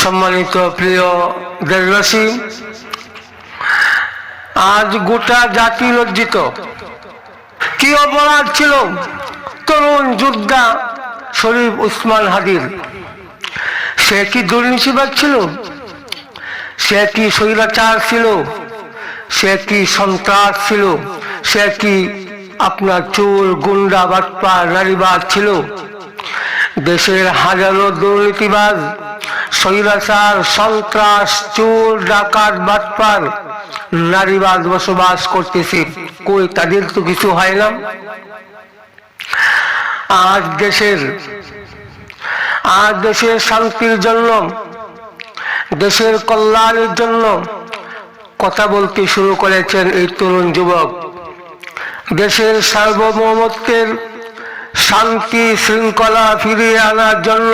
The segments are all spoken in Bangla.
সম্মানিত প্রিয় দেশবাসী, আজ গোটা জাতি লজ্জিত। কি অপরাধ ছিল? তরুণ যোদ্ধা শরীফ উসমান হাদির। সে কি দুর্নীতিবাদ ছিল? সে কি স্বৈরাচার ছিল? সে কি সন্ত্রাস ছিল? সে কি আপনার চোর, গুন্ডা বাটপা নারীবাদ ছিল? দেশের হাজারো দুর্নীতিবাজ, স্বৈরাচার, সন্ত্রাস, চোর, ডাকাত, বাটপার নারীবাদ বসবাস করতেছে। কই তাদের তো কিছু হয় না। আজ দেশের আজ দেশের শান্তির জন্য, দেশের কল্যাণের জন্য কথা বলতে শুরু করেছেন এই তরুণ যুবক। দেশের সার্বভৌমত্বের শান্তি শৃঙ্খলা ফিরিয়ে আনার জন্য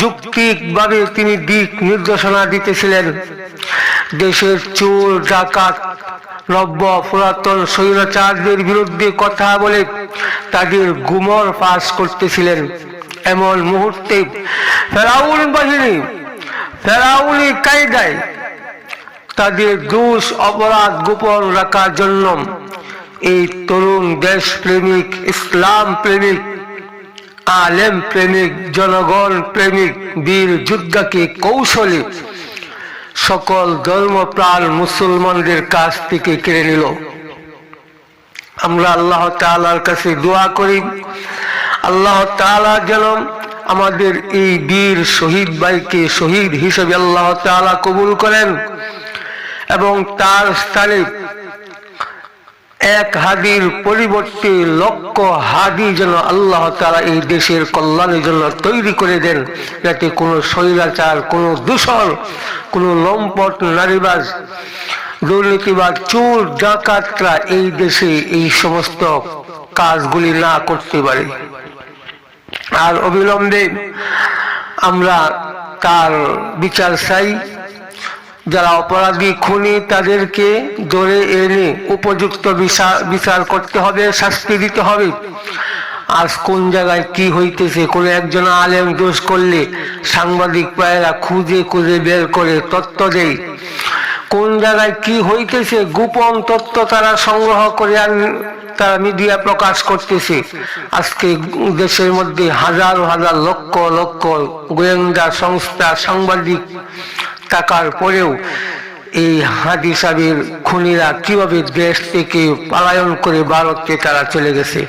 যুক্তিকভাবে তিনি দিক নির্দেশনা দিতেছিলেন। দেশের চোর, ডাকাত নব্য পুরাতন স্বৈরাচারদের বিরুদ্ধে কথা বলে তাদের গুমর পাস করতেছিলেন। এমন মুহূর্তে ফেরাউন বাহিনী, ফেরাউনি কায়দায় তাদের দোষ, অপরাধ গোপন রাখার জন্য এই তরুণ দেশ প্রেমিক ইসলাম প্রেমিক, আলেম প্রেমিক, জনগণ প্রেমিক, বীর যোদ্ধাকে কৌশলে সকল ধর্মপ্রাণ মুসলমানদের কাছ থেকে কেড়ে নিল। আমরা আল্লাহ তালার কাছে দোয়া করি, আল্লাহ তালা যেন আমাদের এই বীর শহীদ ভাইকে শহীদ হিসেবে আল্লাহ তালা কবুল করেন এবং তার স্থানে এক হাদির পরিবর্তে লক্ষ হাদি যেন আল্লাহ তারা এই দেশের কল্যাণের জন্য তৈরি করে দেন। যাতে কোনো স্বৈরাচার, কোনো দূষণ, কোনো লম্পট, নারীবাজ দুর্নীতিবাদ চোর, ডাকাতরা এই দেশে এই সমস্ত কাজগুলি না করতে পারে। আর অবিলম্বে আমরা তার বিচার চাই। যারা অপরাধী খুনি, তাদেরকে ধরে এনে উপযুক্ত বিচার বিচার করতে হবে, শাস্তি দিতে হবে। আজ কোন জায়গায় কি হইতেছে, কোনো একজন আলেম দোষ করলে সাংবাদিক পায়েরা খুঁজে খুঁজে বের করে তত্ত্ব দেয়। কোন জায়গায় কি হইতেছে, গোপন তত্ত্ব তারা সংগ্রহ করে আর তারা মিডিয়া প্রকাশ করতেছে। আজকে দেশের মধ্যে হাজার হাজার লক্ষ লক্ষ গোয়েন্দা সংস্থা, সাংবাদিক টাকার পরেও এই হাদি সাহেবের খুনিরা কীভাবে দেশ থেকে পালায়ন করে ভারতকে তারা চলে গেছে?